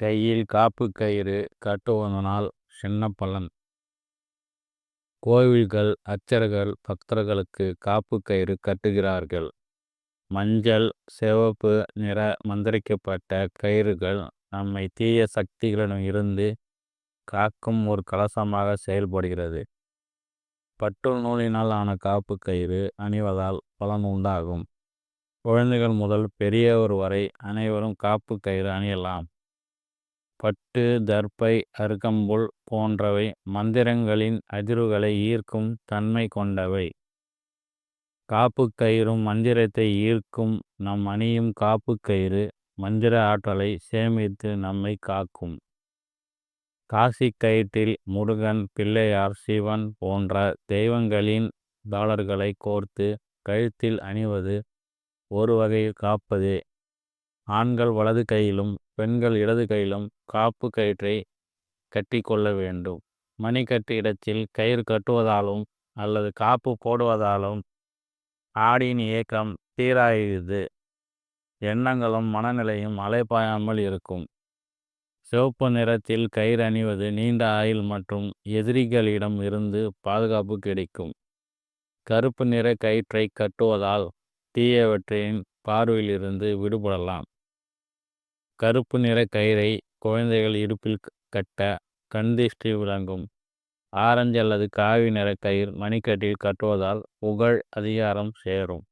கையில் காப்பு கயிறு கட்டுவதனால் சின்ன பலன். கோவில்கள் அர்ச்சகர்கள் பக்தர்களுக்கு காப்பு கயிறு கட்டுகிறார்கள். மஞ்சள் சிவப்பு நிற மந்திரிக்கப்பட்ட கயிறுகள் நம்மை தீய சக்திகளிடம் இருந்து காக்கும் ஒரு கலசமாக செயல்படுகிறது. பட்டு நூலினால் ஆன காப்பு கயிறு அணிவதால் பலன் உண்டாகும். குழந்தைகள் முதல் பெரியவர் வரை அனைவரும் காப்பு கயிறு அணியலாம். பட்டு தர்பை அருகம்புல் போன்றவை மந்திரங்களின் அதிர்வுகளை ஈர்க்கும் தன்மை கொண்டவை. காப்புக் கயிறும் மந்திரத்தை ஈர்க்கும் நம் அணியும் காப்புக் கயிறு. மந்திர ஆற்றலை சேமித்து நம்மை காக்கும். காசிக் கயிற்றில் முருகன் பிள்ளையார் சிவன் போன்ற தெய்வங்களின் டாலர்களை கோர்த்து கழுத்தில் அணிவது ஒரு வகையில் காப்பதே. ஆண்கள் வலது கையிலும் பெண்கள் இடது கையிலும் காப்பு கயிற்றை கட்டிக்கொள்ள வேண்டும். மணிக்கட்டு இடத்தில் கயிறு கட்டுவதாலும் அல்லது காப்பு போடுவதாலும் ஆடியின் இயக்கம் சீராகிறது. எண்ணங்களும் மனநிலையும் அலைபாயாமல் இருக்கும். சிவப்பு நிறத்தில் கயிறு அணிவது நீண்ட ஆயுள் மற்றும் எதிரிகளிடம் இருந்து பாதுகாப்பு கிடைக்கும். கருப்பு நிற கயிற்றை கட்டுவதால் தீயவற்றின் பார்வையிலிருந்து விடுபடலாம். கருப்பு நிற கயிறை குழந்தைகள் இடுப்பில் கட்ட கண்திஷ்டி விளங்கும் ஆரஞ்சு அல்லது காவி நிற கயிறு மணிக்கட்டில் கட்டுவதால் புகழ் அதிகாரம் சேரும்.